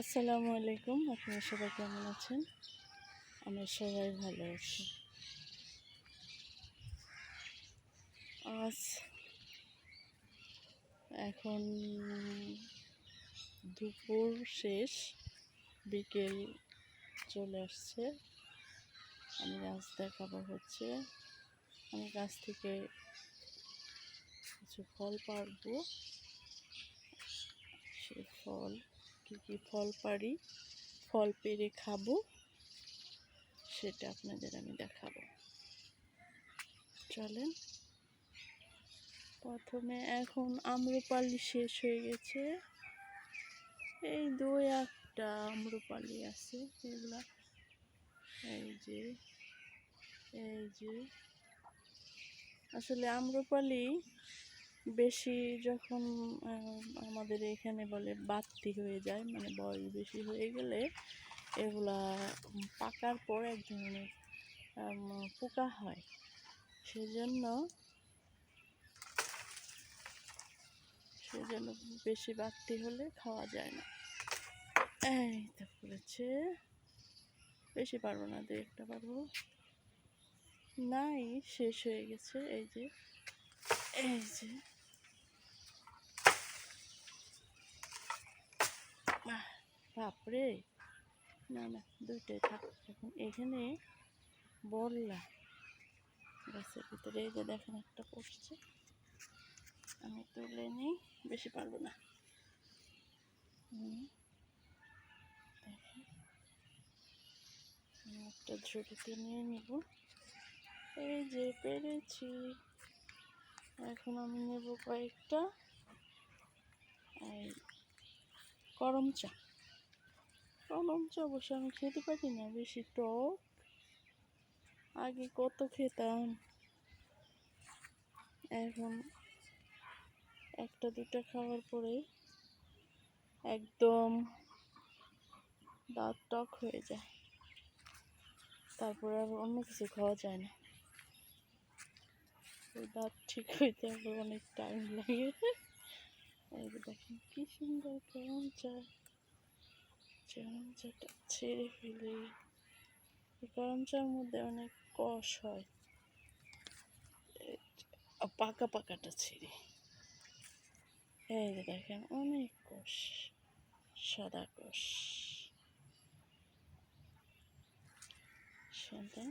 আসসালামু আলাইকুম। আপনারা সবাই কেমন আছেন? আমরা সবাই ভালো আছি। আজ এখন দুপুর শেষ, বিকেল চলে আসছে। আমি গাছ দেখাবো হচ্ছে, আমি গাছ থেকে কিছু ফল পারব সে ফল কী কী ফল পারি, ফল পেরে খাব, সেটা আপনাদের আমি দেখাবো। চলেন। প্রথমে এখন আম্রপালি শেষ হয়ে গেছে। এই দুই একটা আম্রপালি আছে, এগুলা এই যে এই যে। আসলে আম্রপালি বেশি যখন আমাদের এখানে বলে বাড়তি হয়ে যায় মানে বয়স বেশি হয়ে গেলে এগুলা পাকার পর এক ধরনের পোকা হয়। সেজন্য সেজন্য বেশি বাড়তি হলে খাওয়া যায় না। এই তো করেছে। বেশি পারব না দু একটা পারব। নাই, শেষ হয়ে গেছে, এই যে এই যে। বাপরে। না না, দুইটাই থাক, এখন এখানে বললা গাছের ভিতরে, এই যে দেখেন একটা পড়ছে। আমি তুলে নিই, বেশি পারব না। একটা ঝুড়িতে নিয়ে নিব। এই যে পেরেছি। এখন আমি নেব কয়েকটা। এই করম চা করম চা অবশ্য আমি খেতে পারি না বেশি টক। আগে কত খেতাম। এখন একটা, দুটা খাওয়ার পরে একদম দাঁত টক হয়ে যায়। তারপর আর অন্য কিছু খাওয়া যায় না। দাঁত ঠিক হইতে আবার অনেক টাইম লাগে। দেখেন কি সুন্দর গরম চা। গরম চাটা ছেড়ে ফেলে। গরম চার মধ্যে অনেক কষ হয়। পাকা পাকাটা ছেড়ে। এই যে দেখেন, অনেক কষ, সাদা কষ। সাদা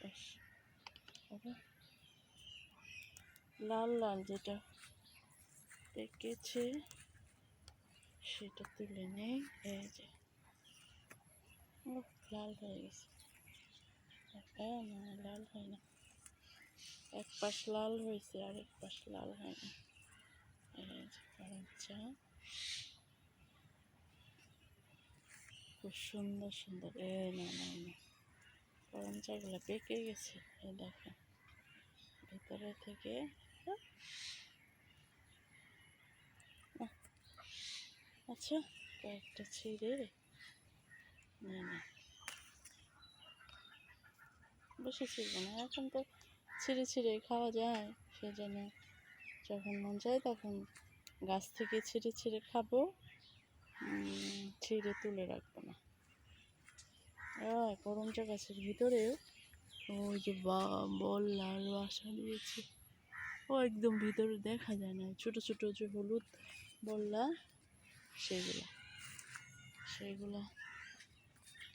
কষ লাল লাল যেটা পেকেছে, সেটা তুলে নেই। এই যে উফ, লাল হয়ে গেছে লাল হয় না এক পাশ লাল হয়েছে আর এক পাশ লাল হয় না চা খুব সুন্দর সুন্দর এ না না না চাগুলো পেকে গেছে এই দেখেন ভেতরে থেকে আচ্ছা কয়েকটা ছিঁড়ে না না না, এখন তো ছিঁড়ে ছিঁড়ে খাওয়া যায়, সেজন্য যখন মন চায় তখন গাছ থেকে ছিঁড়ে ছিঁড়ে খাব ছিঁড়ে তুলে রাখব না। করমচা গাছের ভিতরেও ওই যে বল, লাল বাসা দিয়েছে, ও একদম ভিতরে দেখা যায় না, ছোট ছোটো যে হলুদ বললা, সেগুলা সেগুলা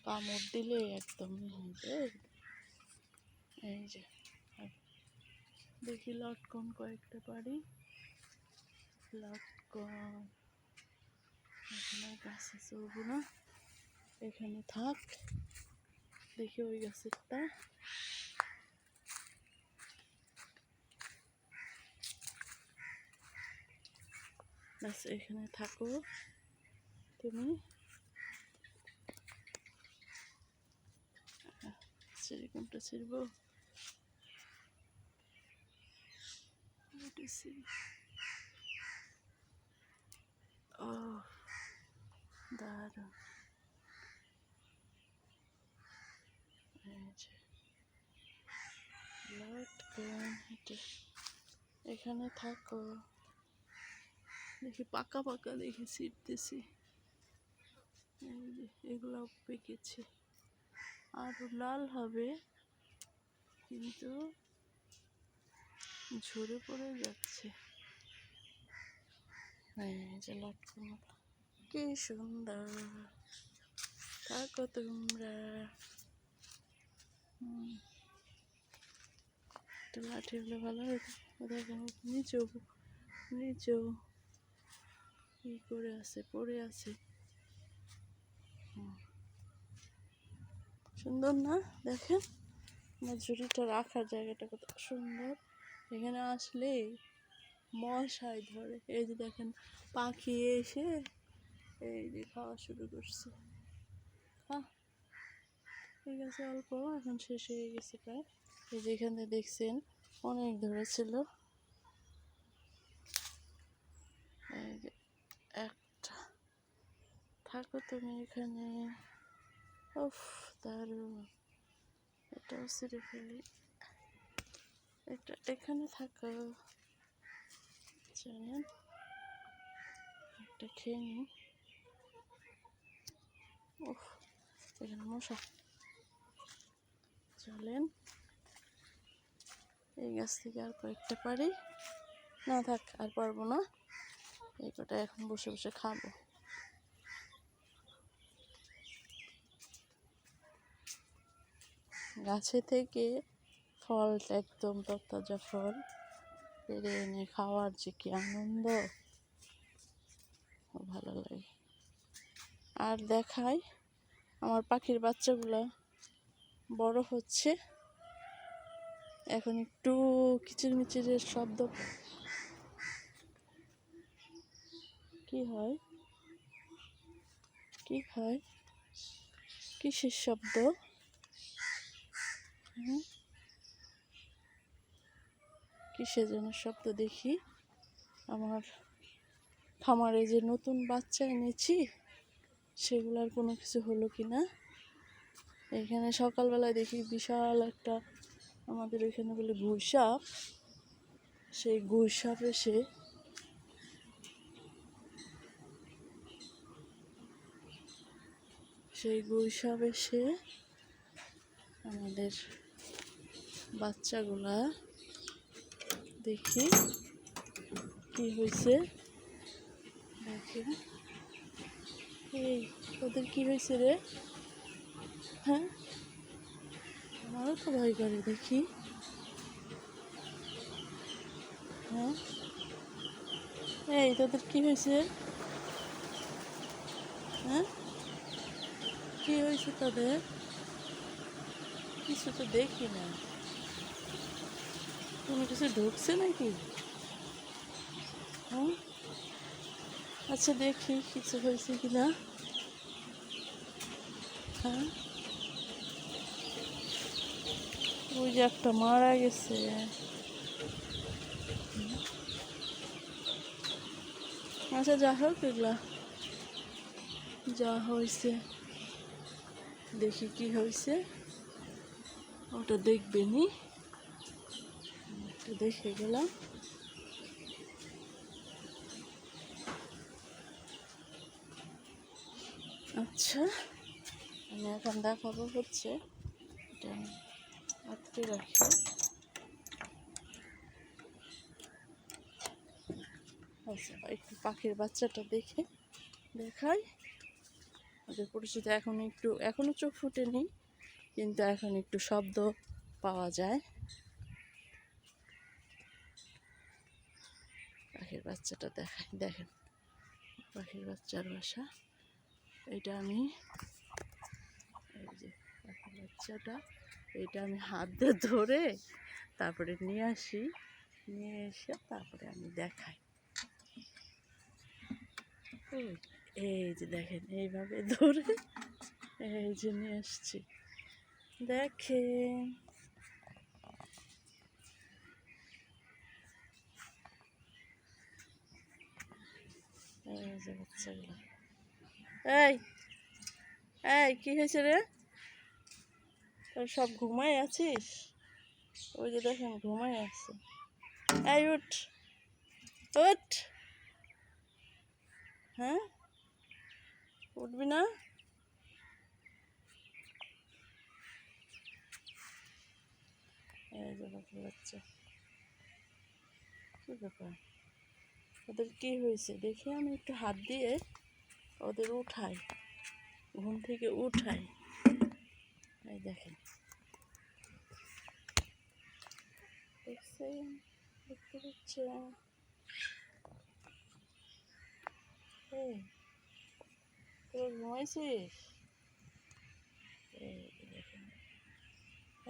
কামড় দিলে একদম হয়ে যায় এই যে দেখি লটকন কয়েকটা পারি। লটকন, এখানে গাছে চলবো না এখানে থাক, দেখি ওই গাছেরটা। ব্যাস, এখানে থাকো তুমি। ছিঁড়ি কোনটা ছিড়বো? ও দারুণ। এখানে থাকো। দেখি পাকা পাকা দেখি ছিটতেছি। এগুলো পেকেছে। আরও লাল হবে, কিন্তু ঝরে পড়ে যাচ্ছে। এই যে লটকন কি সুন্দর। থাকো তোমরা। লাঠি হলে ভালো হতো। নিচেও নিচেও কি করে আছে, পড়ে আছে। হুম। সুন্দর না? দেখেন, আমার ঝুড়িটা রাখার জায়গাটা কত সুন্দর। এখানে আসলে মশাই ধরে। এই যে দেখেন, পাখি এসে এই যে খাওয়া শুরু করছে। হ্যাঁ ঠিক আছে, অল্প, এখন শেষ হয়ে গেছে প্রায়। এই যে এখানে দেখছেন, অনেক ধরেছিল এই যে একটা। থাকো তুমি এখানে। উফ, দারুণ। এটাও ছিঁড়ে ফেলি এটা এখানে থাকো জানেন? একটা খেয়ে নিই উফ, এখানে মশা। চলেন। এই গাছ থেকে আর কয়েকটা পারি। না থাক, আর পারব না। এই কটা এখন বসে বসে খাব। গাছে থেকে ফলটা একদম তরতাজা ফল পেরে এনে খাওয়ার যে কি আনন্দ ভালো লাগে। আর দেখাই, আমার পাখির বাচ্চাগুলো বড় হচ্ছে। এখন একটু কিচির মিচিরের শব্দ কি হয়? কি হয়? কিসের শব্দ? হুম? কিসের যেন শব্দ দেখি? আমার, খামারে যে নতুন বাচ্চা এনেছি সেগুলার কোনো কিছু হলো কি না? এখানে সকালবেলায় দেখি বিশাল একটা আমাদের ওইখানে বলে গুইসাপ। সেই গুইসাপ এসে সেই গুইসাপ এসে আমাদের বাচ্চাগুলা দেখি কি হয়েছে। দেখেন। এই, ওদের কি হয়েছে রে? হ্যাঁ? আমারও তো ভয় করে, দেখি। হ্যাঁ? এই, তোদের কি হয়েছে? হ্যাঁ? কি হয়েছে তোদের? কিছু তো দেখি না। কোনো কিছু ঢুকছে নাকি? হ্যাঁ? আচ্ছা দেখি কিছু হয়েছে কি না হ্যাঁ? ওই যে একটা মারা গেছে। আচ্ছা যা হোক এগুলা। যা হয়েছে, দেখি কি হয়েছে। ওটা দেখবেনি দেখে গেলাম। আচ্ছা আমি এখন দেখাবো হচ্ছে এটা আটকে রাখি। আচ্ছা একটু পাখির বাচ্চাটা দেখে দেখাই। ওদের পরিচিত এখন একটু, এখনও চোখ ফুটেনি, কিন্তু এখন একটু শব্দ পাওয়া যায় পাখির বাচ্চাটা দেখাই, দেখেন। পাখির বাচ্চার বাসা। এটা আমি, এই যে পাখির বাচ্চাটা, এটা আমি হাত দিয়ে ধরে তারপরে নিয়ে আসি, নিয়ে এসে তারপরে আমি দেখাই। এই যে দেখেন, এইভাবে ধরে এই যে নিয়ে আসছি। দেখেন। এই এই, কি হয়েছে রে? তোর সব ঘুমাই আছিস? ওই যে দেখেন ঘুমাই আছে। এই, উঠ। উঠ। হ্যাঁ? উঠবি না? এই যে বাচ্চা কি ব্যাপার? ওদের কি হয়েছে? দেখি আমি একটু হাত দিয়ে ওদের উঠাই। ঘুম থেকে উঠাই। এই দেখেন।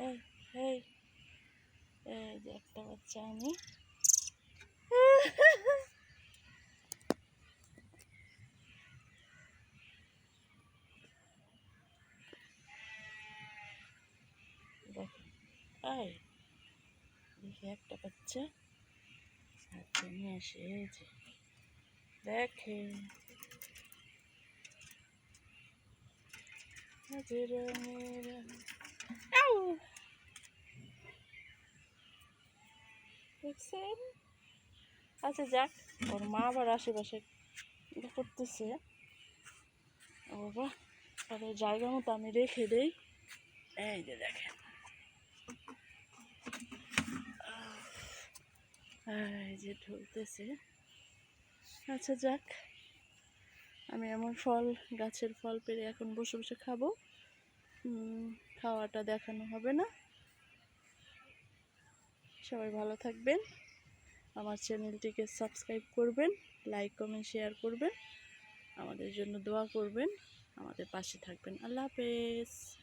এই এই এই যে একটা বাচ্চা আমি দেখেন এই দেখি একটা বাচ্চা। হাতে নিয়ে আসে যে। দেখে। আচ্ছা যাক, ওর মা আবার আশেপাশে করতেছে বাবা জায়গা মতো আমি রেখে দেই। এই যে দেখেন। যে ঢুলতেছে। আচ্ছা যাক, আমি এমন ফল, গাছের ফল পেরে এখন বসে বসে খাব। খাওয়াটা দেখানো হবে না। সবাই ভালো থাকবেন। আমার চ্যানেলটিকে সাবস্ক্রাইব করবেন, লাইক, কমেন্ট, শেয়ার করবেন। আমাদের জন্য দোয়া করবেন। আমাদের পাশে থাকবেন। আল্লাহ হাফেজ।